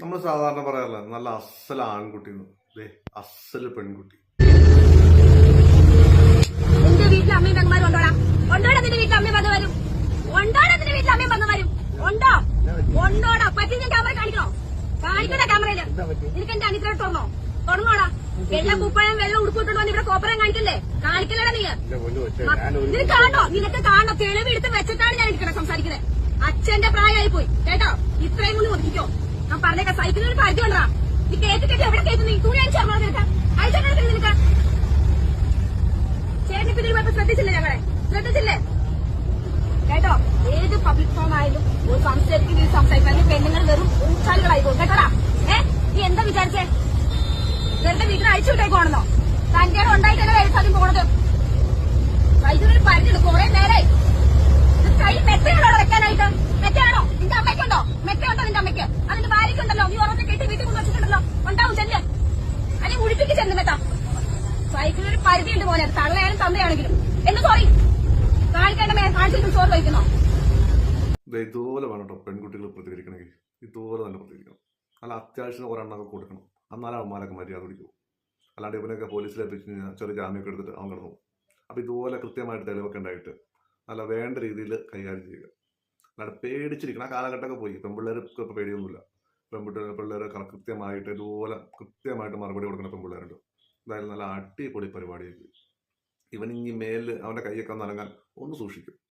നമ്മൾ സാധാരണ പറയാറില്ല നല്ല അസൽ ആൺകുട്ടി അല്ലേ അസൽ പെൺകുട്ടി. നിന്റെ നിന്റെ വരും നിന്റെ വരും ക്യാമറയിൽ നിനക്ക് കാണിക്കല്ലേ? നീ. കാണോ നിനക്ക് കാണോ തെളിവ് വെച്ചിട്ടാണ് ഞാൻ ഇരിക്കണേ സംസാരിക്കുന്നത് അച്ഛന്റെ പ്രായമായി പോയി കേട്ടോ? സൈക്കിളിൽ ഒരു പരിധി കൊണ്ടാ നീ കേട്ട് കേട്ട് എവിടെ കേട്ടു നീ? തുണി അടിച്ചാണോ നിനക്ക്. അയച്ചാണോ നിനക്ക്. ചേട്ടൻ പിന്നെ പോയപ്പോ ശ്രദ്ധിച്ചില്ലേ ഞങ്ങളെ? ശ്രദ്ധിച്ചില്ലേ? കേട്ടോ? ഏത് പബ്ലിക് ഫോം ആയാലും ഒരു സംസാരിക്കുന്ന സംസാരിക്കാൻ പെണ്ണുങ്ങൾ വെറും ഊച്ചാലുകളായി പോകും. കേട്ടോടാ? ഏ? നീ എന്താ വിചാരിച്ചേ? വെറുതെ വീട്ടിൽ അഴിച്ചു വിട്ടേക്കോണെന്നോ തന്റെ ഉണ്ടായിട്ടല്ലേ വയസ്സാദ്യം പോണത്? വൈദ്യുതി പരിഞ്ഞിട്ട് കുറെ കൈ മെത്തയാണോ സൈക്കിളിൽ പരിധി പരിധിയുണ്ട് പോലെ തള്ളയാലും തന്തയാണെങ്കിലും. എന്ത് സോറി കാണിക്കേണ്ട മേ കാണിച്ചിട്ട് ചോറ് കഴിക്കുന്നോ? ഇതുപോലെ വേണം കേട്ടോ പെൺകുട്ടികൾ പ്രതികരിക്കണമെങ്കിൽ. ഇതുപോലെ തന്നെ പ്രതികരിക്കണം. അല്ല അത്യാവശ്യം ഒരെണ്ണമൊക്കെ കൊടുക്കണം. എന്നാലും അവന്മാരൊക്കെ മര്യാദ പിടിക്കും. അല്ലാണ്ട് ഇവനൊക്കെ പോലീസിൽ എത്തിച്ചു കഴിഞ്ഞാൽ ചെറിയ ജാമ്യമൊക്കെ എടുത്തിട്ട് അവൻ കിടന്നു. അപ്പോൾ ഇതുപോലെ കൃത്യമായിട്ട് തെളിവൊക്കെ ഉണ്ടായിട്ട് നല്ല വേണ്ട രീതിയിൽ കൈകാര്യം ചെയ്യുക. അല്ലാണ്ട് പേടിച്ചിരിക്കണം. ആ കാലഘട്ടമൊക്കെ പോയി. പെൺപിള്ളേർക്ക് ഇപ്പോൾ പേടിയൊന്നുമില്ല പെൺപിള്ളേർ പിള്ളേർ കൃത്യമായിട്ട് ഇതുപോലെ കൃത്യമായിട്ട് മറുപടി കൊടുക്കുന്ന പെൺപിള്ളേരുണ്ട്. എന്തായാലും നല്ല അടിപൊളി പരിപാടിയായി ഇവൻ ഇനി മേലിൽ അവന്റെ കൈയൊക്കെ നനങ്ങാൻ ഒന്ന് സൂക്ഷിക്കും.